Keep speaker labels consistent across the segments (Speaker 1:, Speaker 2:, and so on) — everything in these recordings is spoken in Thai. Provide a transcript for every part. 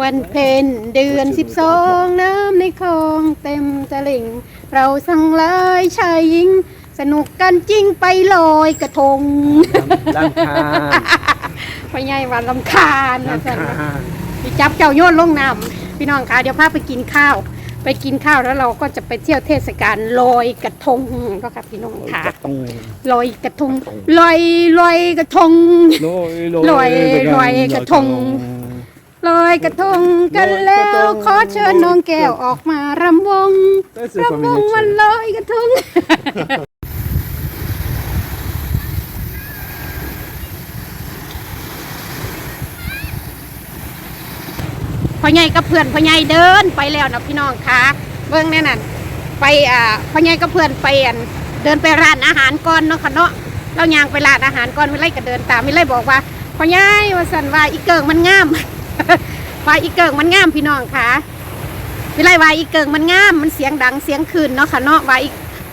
Speaker 1: วันเพ็ญเดือนสิบสองน้ำในคลองเต็มตลิ่ง เราสั่งหลายชายหญิง สนุกกันจริงไปลอยกระทง
Speaker 2: ลำคาญ
Speaker 1: พ่อใหญ่วันลำคาญนะ
Speaker 2: ลำ
Speaker 1: สัน
Speaker 2: คาญ
Speaker 1: พี่จับเจ้าโยนลงน้ำพี่น้องคะเดี๋ยวพาไปกินข้าว ไปกินข้าวแล้วเราก็จะไปเที่ยวเทศกาลลอยกระทงก็ค่ะพี่น้องค่ะ
Speaker 2: จะต้อง
Speaker 1: ลอยกระทงลอยลอยกระทง
Speaker 2: ลอย
Speaker 1: ลอยลอยกระทง ลอยกระทงกันแล้ว ขอเชิญน้องแก้วออกมารำวงรำวงวันลอยกระทง พ่อใหญ่กับเพื่อนพ่อใหญ่เดินไปแล้วนะพี่น้องคะเบื้องแน่นั่นไปอ่าพ่อใหญ่กับเพื่อนไปอั่นเดินไปร้านอาหารก่อนเนาะค่ะเนาะเรายางไปร้านอาหารก่อนไม่ไล่ก็เดินตามไม่ไล่บอกว่าพ่อใหญ่ว่าสันว่าอีเกิงมันงาม ว่าอีเกิงมันงามพี่น้องคะไม่ไลว่าอีเกิงมันงามมันเสียงดังเสียงคืนเนาะค่ะเนาะว่าอี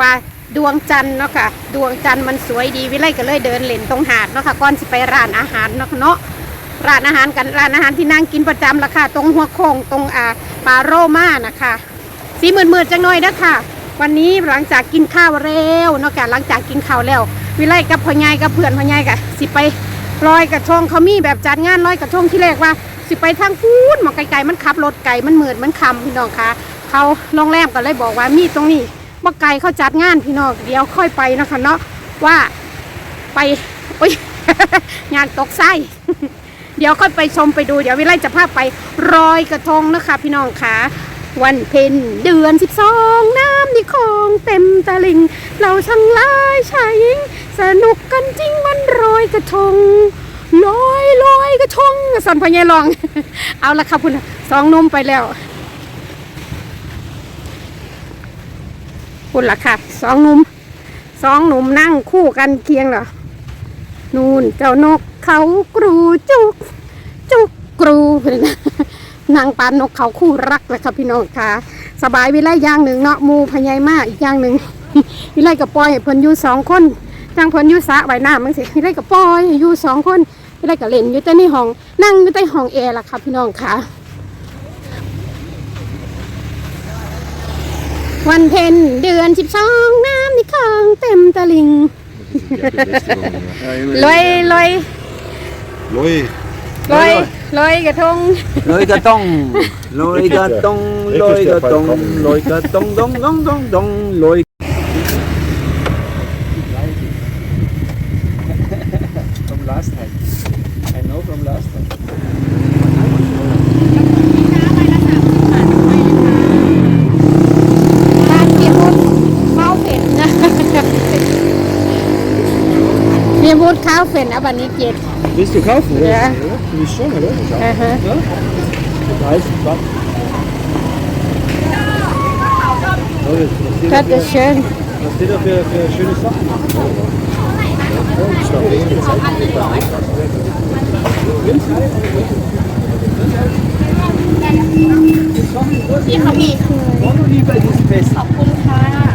Speaker 1: ว่าดวงจันทร์เนาะค่ะดวงจันทร์มันสวยดีวิไลก็เลยเดินเล่นตรงหาดเนาะค่ะก่อนสิไปร้านอาหารเนาะคะเนาะร้านอาหารกันร้านอาหารที่นั่งกินประจำราคาตรงหัวโค้งตรงอ่าปาโรมานะคะสีหมื่นหมื่นจังหน่อยนะค่ะ วันนี้หลังจากกินข้าวเร็วเนาะค่ะหลังจากกินข้าวแล้ว วิไลกับพ่อใหญ่กับเพื่อนพ่อใหญ่กะสิไป ลอยกระทงเขามีแบบจัดงานลอยกระทงที่แรกว่า สิไปทางพูนหมองไกลๆมันขับรถไก่มันเหมือนมันคำพี่น้องคะเขาโรงแรมก็เลยบอกว่ามีตรงนี้บ่ไกลเขาจัดงานพี่น้องเดี๋ยวค่อยไปนะคะเนาะว่าไปโอ้ยงานตกไส้เดี๋ยวค่อยไปชมไปดูเดี๋ยววิไลจะพาไปรอยกระทงนะคะ พี่น้องคะ วันเพ็ญเดือนสิบสองน้ำในคองเต็มตลิง เราช่างลายชายหญิง สนุกกันจริงวันรอยกระทงลอยลอยกระทงสันพญายลอง เอาละค่ะคุณสองหนุ่มไปแล้วคุณละค่ะสองหนุ่มสองหนุ่มนั่งคู่กันเคียงเหรอนูนเจ้านกเขากรูจุก จุกกรู นางปานนกเขาคู่รักเลยค่ะพี่น้องค่ะ สบายวิไลอย่างหนึ่งเนาะหมูพญายมาอีกอย่างหนึ่งวิไลกับปอยให้เพิ่นอยู่สองคนจังเพิ่นอยู่สระใบน้ำมั้งสิวิไลกับปอยให้อยู่สองคนวิไลกับเล่นอยู่แต่ในห้องนั่งอยู่แต่ห้องแอร์ล่ะค่ะพี่น้องค่ะ วันเพ็ญเดือนสิบสองน้ำในคลองเต็มตลิ่งลอยลอย
Speaker 3: Loj.
Speaker 1: ลอย ลอยกระทง
Speaker 2: ลอยกระตงลอยกระตงลอยกระตงลอยกระตงดงดงดงดงลอย
Speaker 1: Wir wohl kaufen, aber nicht jetzt.
Speaker 2: Willst du kaufen?
Speaker 1: Ja.
Speaker 2: Du Nicht schon, oder? Aha. Ja? Oh,
Speaker 1: das ist schön.
Speaker 2: Was steht da für, für schöne Sachen? Ich habe nie.
Speaker 4: Ich habe nie. Ich habe nie. Ich habe
Speaker 2: nie. Ich habe nie. Ich habe nie. Ich habe nie. Ich habe nie. Ich habe nie. Ich habe nie. Ich habe
Speaker 1: nie. Ich habe nie. Ich habe nie. Ich
Speaker 4: habe nie.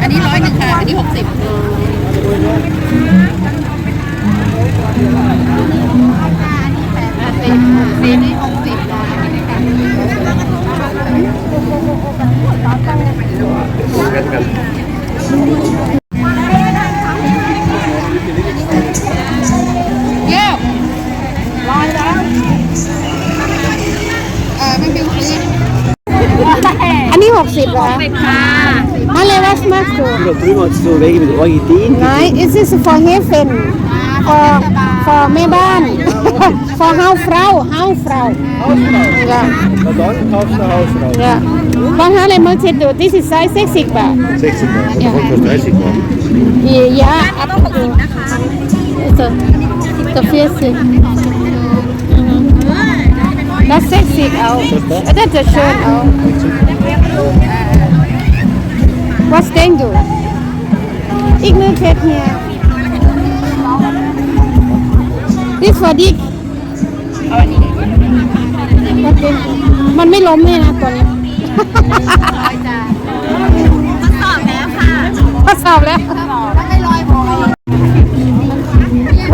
Speaker 4: อัน
Speaker 1: นี้ร้
Speaker 4: อยหนึ่งค่ะ อันนี้หกสิบสิบ
Speaker 1: นี่หกสิบเมาร์ทโฟน
Speaker 2: Da drüben hat es so Wege mit Orchideen.
Speaker 1: Nein, es ist for heaven for for แม่บ้าน for Hausfrau Hausfrau ja
Speaker 2: Na dann kaufst du ein Haus raus.
Speaker 1: ja บางครั้งเลยมือเช็ดดู this is size 60 บาท
Speaker 3: 60 Mal. Also kommt fast 30 Mal.
Speaker 1: Ja, ab und zu. Also, dafür ist sie. Das ist 60 auch. Das ist schön auch. Was denkst du? Ich nehme Fett hier. Das war dick. Was denkst du? มันไม่ล้มเลยนะตัวนี้
Speaker 4: ร้อยจ้าทดสอบแล้วค่ะ
Speaker 1: ทดสอบแล้ว
Speaker 4: ถ้าไม่ร้อยพอ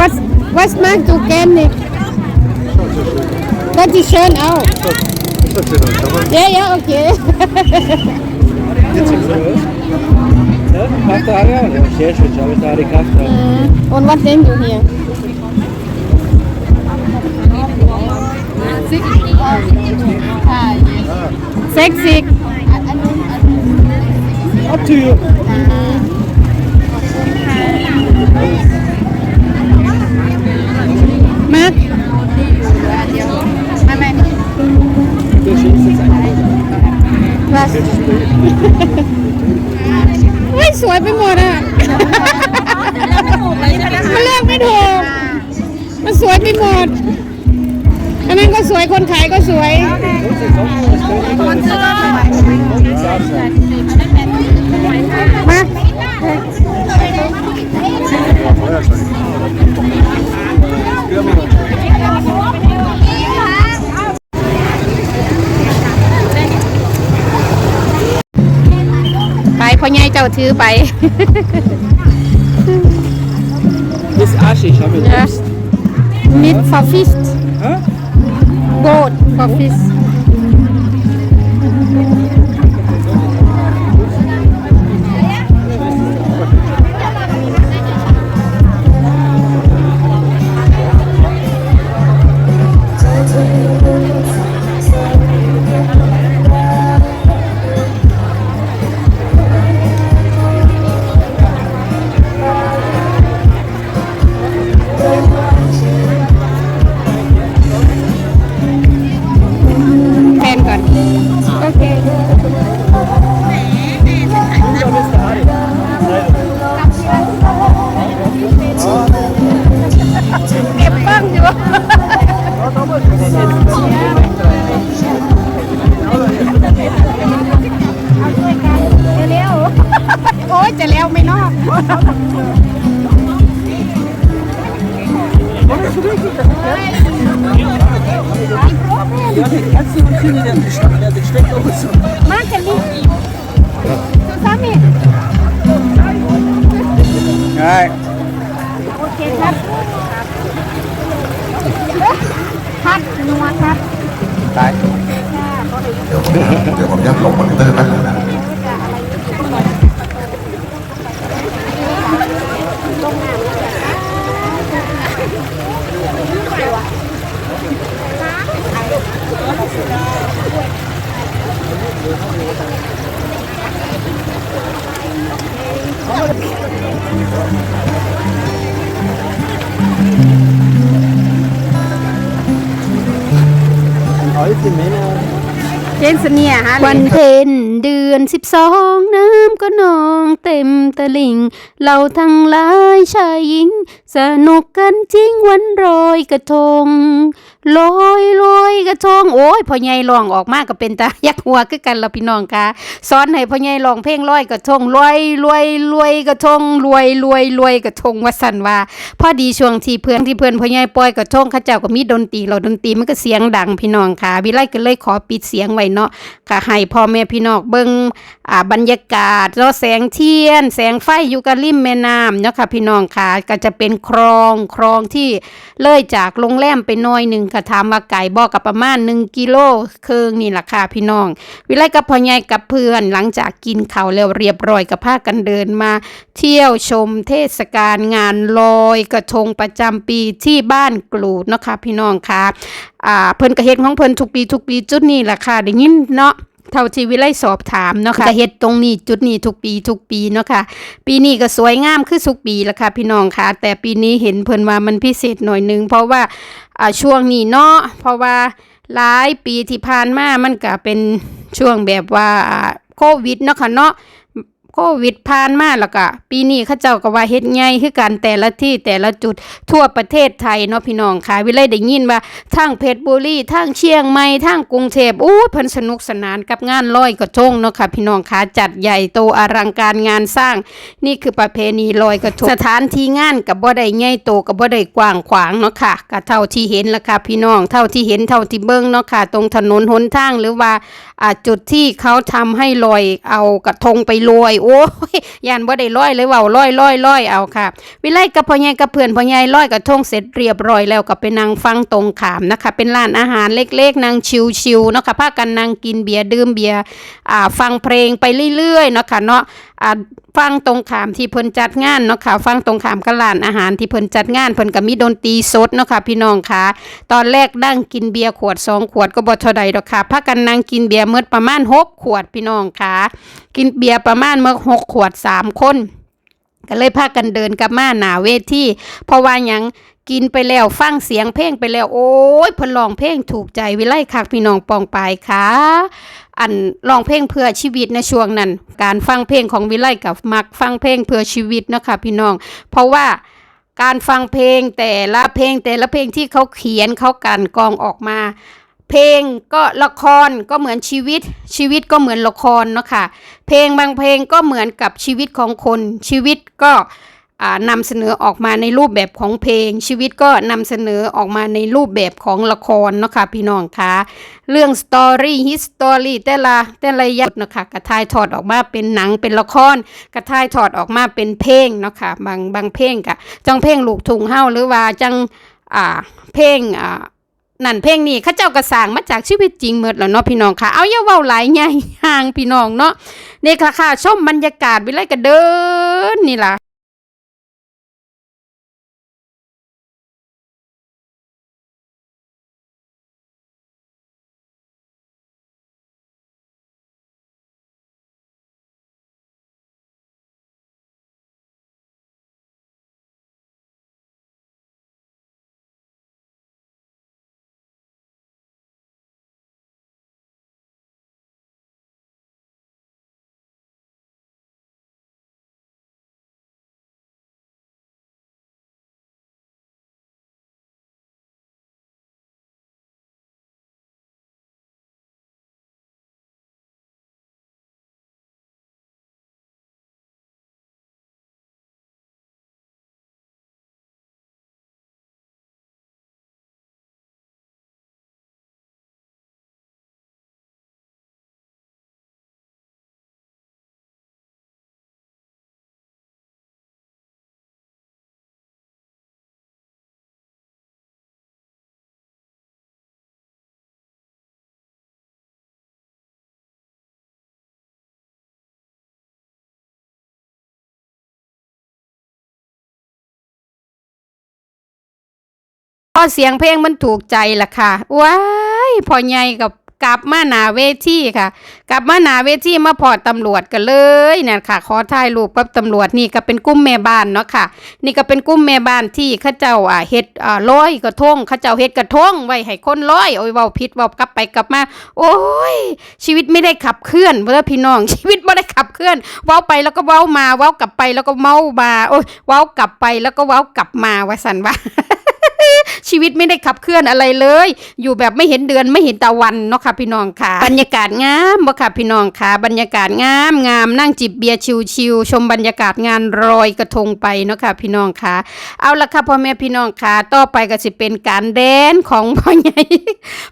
Speaker 1: Was was magst du gerne? Das ist schön auch. Ja, ja, okay. Und was denkst du hier?
Speaker 4: ซิกค่ะ
Speaker 1: 60.
Speaker 4: อันอันนู้นอันนู้น
Speaker 3: Up to you.
Speaker 4: เฮ้
Speaker 1: ยสวยไปหมดอะ มันเลือกไม่ถูก มันสวยไปหมด อันนั้นก็สวย คนขายก็สวย
Speaker 4: คนซื้อก็สวย
Speaker 1: ม พ่อใหญ่เจ้าถือไป
Speaker 2: Das ist Aschisch, haben wir
Speaker 1: Ja. Mit verfischt.
Speaker 2: Hä?
Speaker 1: Boot verfischt. มากันดิสามี
Speaker 2: Nein.
Speaker 1: โอเคครับพัดนัวครับ
Speaker 2: Nein.
Speaker 5: เดี๋ยวผมเดี๋ยวผมยัดลงมอนิเตอร์แป๊บนึงนะ
Speaker 1: เจนสนียฮะวันเพ็ญเดือนสิบสองน้ำก็นองเต็มตะลิ่ง เราทั้งหลายชายหญิง สนุกกันจริงวันลอยกระทง ลอยลอยกระทงโอ้ยพ่อใหญ่ร้องออกมาก็เป็นตายักหัวคือกันละพี่น้องค่ะสอนให้พ่อใหญ่ร้องเพลงลอยกระทงลอยลอยลอยกระทงรวยรวยรวยกระทงว่าสั่นว่าพอดีช่วงที่เพื่อนที่เพื่อนพ่อใหญ่ปล่อยกระทงข้าเจ้าก็มีดนตรีเราดนตรีมันก็เสียงดังพี่น้องค่ะวิไลก็เลยขอปิดเสียงไว้เนาะก็ให้พ่อแม่พี่น้องเบิ่งอ่าบรรยากาศเนาะแสงเทียน แสงไฟอยู่กับริมแม่น้ำเนาะค่ะพี่น้องค่ะก็จะเป็นคลองคลองที่เลยจากโรงแรมไปน้อยหนึ่งก็ถามว่าไก่บอกกับประมาณ 1กิโลเครึ่งนี่ล่ะค่ะพี่น้อง วิไลกับพ่อใหญ่กับเพื่อนหลังจากกินข้าวแล้วเรียบร้อยก็พากันเดินมา เที่ยวชมเทศกาลงานลอยกระทงประจำปีที่บ้านกลูดเนาะค่ะพี่น้องค่ะอ่าเพิ่นก็เฮ็ดของเพิ่นทุกปีทุกปีจุดนี้แหละค่ะได้ยินเนาะเท่าที่วิไลสอบถามเนาะค่ะก็เฮ็ดตรงนี้จุดนี้ทุกปีทุกปีเนาะค่ะ ปีนี้ก็สวยงามคือทุกปีละค่ะพี่น้องค่ะ แต่ปีนี้เห็นเพิ่นว่ามันพิเศษหน่อยนึงเพราะว่า อ่าช่วงนี้เนาะเพราะว่าหลายปีที่ผ่านมามันก็เป็นช่วงแบบว่าอ่าโควิดเนาะค่ะเนาะ โควิดผ่านมาแล้วก็ปีนี้เขาเจ้าก็ว่าเฮ็ดใหญ่คือกันแต่ละที่แต่ละจุดทั่วประเทศไทยเนาะพี่น้องค่ะ วิไลได้ยินว่าทั้งเพชรบุรีทั้งเชียงใหม่ทั้งกรุงเทพอู้เพิ่นสนุกสนานกับงานลอยกระทงเนาะค่ะ พี่น้องค่ะจัดใหญ่โตอลังการงานสร้าง นี่คือประเพณีลอยกระทงสถานที่งานกับบ่ได้ใหญ่โตกับบ่ได้กว้างขวางเนาะค่ะก็เท่าที่เห็นละค่ะพี่น้องเท่าที่เห็นเท่าที่เบิ่งเนาะค่ะ ตรงถนนหนทางหรือว่าจุดที่เขาทำให้ลอยเอากระทงไปลอยโอ้ยยานบ่ได้ลอยเลยเว้าลอยลอยลอยเอาค่ะ วิไลกับพ่อใหญ่กับเพื่อนพ่อใหญ่ลอยกระทงเสร็จเรียบร้อยแล้วก็ไปนั่งฟังตรงขามนะคะ เป็นร้านอาหารเล็กๆนั่งชิวๆเนาะค่ะพากันนั่งกินเบียร์ดื่มเบียร์อ่าฟังเพลงไปเรื่อยๆเนาะค่ะเนาะอ่าฟังตรงขามที่เพิ่นจัดงานเนาะค่ะฟังตรงขามกับร้านอาหารที่เพิ่นจัดงานเพิ่นก็มีดนตรีสดเนาะค่ะพี่น้องค่ะ ตอนแรกนั่งกินเบียร์ขวดสองขวดก็บ่เท่าใดดอกค่ะพากันนั่งกินเบียร์เมื่อประมาณหกขวดพี่น้องค่ะ กินเบียร์ประมาณเมื่อหกขวดสามคนก็เลยพากันเดินกลับมาหน้าเวทีเพราะว่ายังกินไปแล้วฟังเสียงเพลงไปแล้ว โอ้ยพิ่องเพลงถูกใจวิไลคักพี่น้องปองปายค่ะอันร้องเพลงเพื่อชีวิตในช่วงนั้น การฟังเพลงของวิไลกับมักฟังเพลงเพื่อชีวิตนะคะพี่น้อง เพราะว่าการฟังเพลงแต่ละเพลงแต่ละเพลงที่เขาเขียนเขากันกรองออกมา เพลงก็ละครก็เหมือนชีวิต ชีวิตก็เหมือนละครเนาะค่ะ เพลงบางเพลงก็เหมือนกับชีวิตของคน ชีวิตก็อ่านำเสนอออกมาในรูปแบบของเพลง ชีวิตก็นำเสนอออกมาในรูปแบบของละครเนาะค่ะพี่น้องคะเรื่องสตอรี่ฮิสตอรี่แต่ละแต่ละย่างเนาะค่ะกระทายถอดออกมาเป็นหนังเป็นละครกระทายถอดออกมาเป็นเพลงเนาะค่ะบางบางเพลงกะจังเพลงลูกทุ่งเฮาหรือว่าจังอ่าเพลงอ่า นั่นเพลงนี้ข้าเจ้ากระสร้างมาจากชีวิตจริงเมดแล้วเนาะพี่น้องค่ะ เอาอย่าเว้าหลายใหญ่ห่างพี่น้องเนาะนี่ค่ะค่ะชมบรรยากาศวิไลก็เดินนี่ล่ะ เสียงเพลงมันถูกใจล่ะค่ะ ว้ายพอใหญ่กับกลับมาหนาเวทีค่ะ กลับมาหนาเวทีมาพอตำรวจกันเลยเนี่ยค่ะ ขอถ่ายรูปกับตำรวจนี่ก็เป็นกุ้มแม่บ้านเนาะค่ะ นี่ก็เป็นกุ้มแม่บ้านที่ข้าเจ้าอ่าเฮ็ดอ่าร้อยกระทงข้าเจ้าเฮ็ดกระทงไว้ให้คนร้อยโอ้ยเว้าผิดเว้ากลับไปกลับมา โอ้ย ชีวิตไม่ได้ขับเคลื่อนเพื่อพี่น้อง ชีวิตไม่ได้ขับเคลื่อนเว้าไปแล้วก็เว้ามาเว้ากลับไปแล้วก็เมามาโอ้ยเว้ากลับไปแล้วก็เว้ากลับมาว่าสันว่า ชีวิตไม่ได้ขับเคลื่อนอะไรเลย อยู่แบบไม่เห็นเดือนไม่เห็นตะวันเนาะค่ะพี่น้องค่ะ บรรยากาศงามบ่ค่ะพี่น้องค่ะ บรรยากาศงามงามนั่งจิบเบียร์ชิวๆชมบรรยากาศงานรอยกระทงไปเนาะค่ะพี่น้องค่ะ เอาละค่ะพ่อแม่พี่น้องค่ะต่อไปก็สิเป็นการแดนของพ่อใหญ่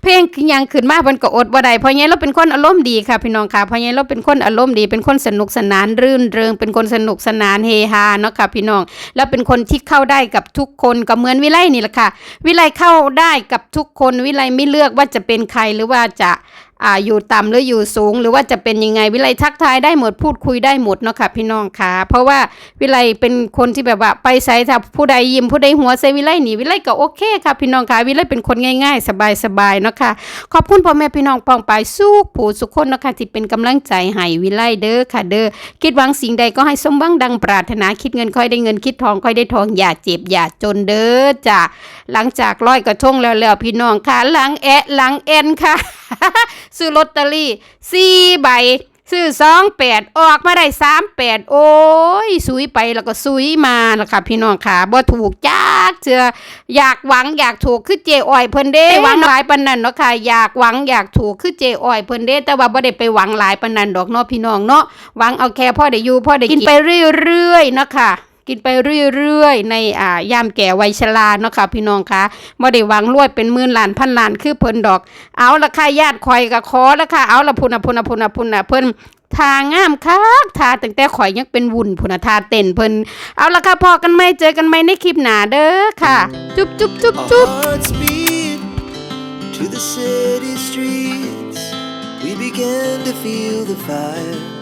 Speaker 1: เพลงคือยังขึ้นมาเพิ่นก็อดบ่ได้พ่อใหญ่เราเป็นคนอารมณ์ดีค่ะพี่น้องค่ะพ่อใหญ่เราเป็นคนอารมณ์ดี เป็นคนสนุกสนานรื่นเริงเป็นคนสนุกสนานเฮฮาเนาะค่ะพี่น้องแล้วเป็นคนที่เข้าได้กับทุกคนก็เหมือนวิไลนี่แหละค่ะวิไลเข้าได้กับทุกคนวิไลไม่เลือกว่าจะเป็นใครหรือว่าจะ อ่าอยู่ต่ำหรืออยู่สูง หรือว่าจะเป็นยังไงวิไลทักทายได้หมดพูดคุยได้หมดเนาะค่ะพี่น้องค่ะเพราะว่าวิไลเป็นคนที่แบบว่าไปใส่ถ้าผู้ใดยิ้มผู้ใดหัวใส่วิไลหนีวิไลก็โอเคค่ะพี่น้องค่ะวิไลเป็นคนง่าย ๆ สบายๆเนาะค่ะขอบคุณพ่อแม่พี่น้องปองไปสู้ผู้สุขคนเนาะค่ะที่เป็นกำลังใจให้วิไลเด้อค่ะเด้อคิดหวังสิ่งใดก็ให้สมหวังดังปรารถนาคิดเงินค่อยได้เงินคิดทองค่อยได้ทองอย่าเจ็บอย่าจนเด้อจ้ะหลังจากร้อยกระทงแล้วแล้วพี่น้องค่ะหลังแอะหลังเอ็นค่ะ ซื้อลอตเตอรี่สี่ใบซื้อสองแปดออกมาได้สามแปดโอ้ยสุยไปแล้วก็สุยมาแล้วค่ะพี่น้องค่ะบ่ถูกจักเชื่ออยากหวังอยากถูกคือเจอ้อยเพิ่นเด้หวังหลายปานนั้นเนาะค่ะอยากหวังอยากถูกคือเจอ้อยเพิ่นเด้แต่ว่าบ่ได้ไปหวังหลายปานนั้นดอกเนาะพี่น้องเนาะหวังเอาแค่พ่อได้อยู่พ่อได้กินไปเรื่อยๆเนาะค่ะ กินไปเรื่อยๆ ในอ่ายามแก่วัยชราเนาะค่ะพี่น้องคะบ่ได้วังรวยเป็นหมื่นล้านพันล้านคือเพิ่นดอก เอาละค่ะญาติข่อยก็ขอละค่ะเอาละพุ่นน่ะพุ่นน่ะพุ่นน่ะพุ่นน่ะเพิ่นทางามคักทาตั้งแต่ข่อยยังเป็นวุ่นพุนน่ะทาเต้นเพิ่นเอาละค่ะพอกันไหมเจอกันไหมในคลิปหน้าเด้อค่ะ จุ๊บจุ๊บจุ๊บจุ๊บ
Speaker 6: to the city streets. We began to feel the fire.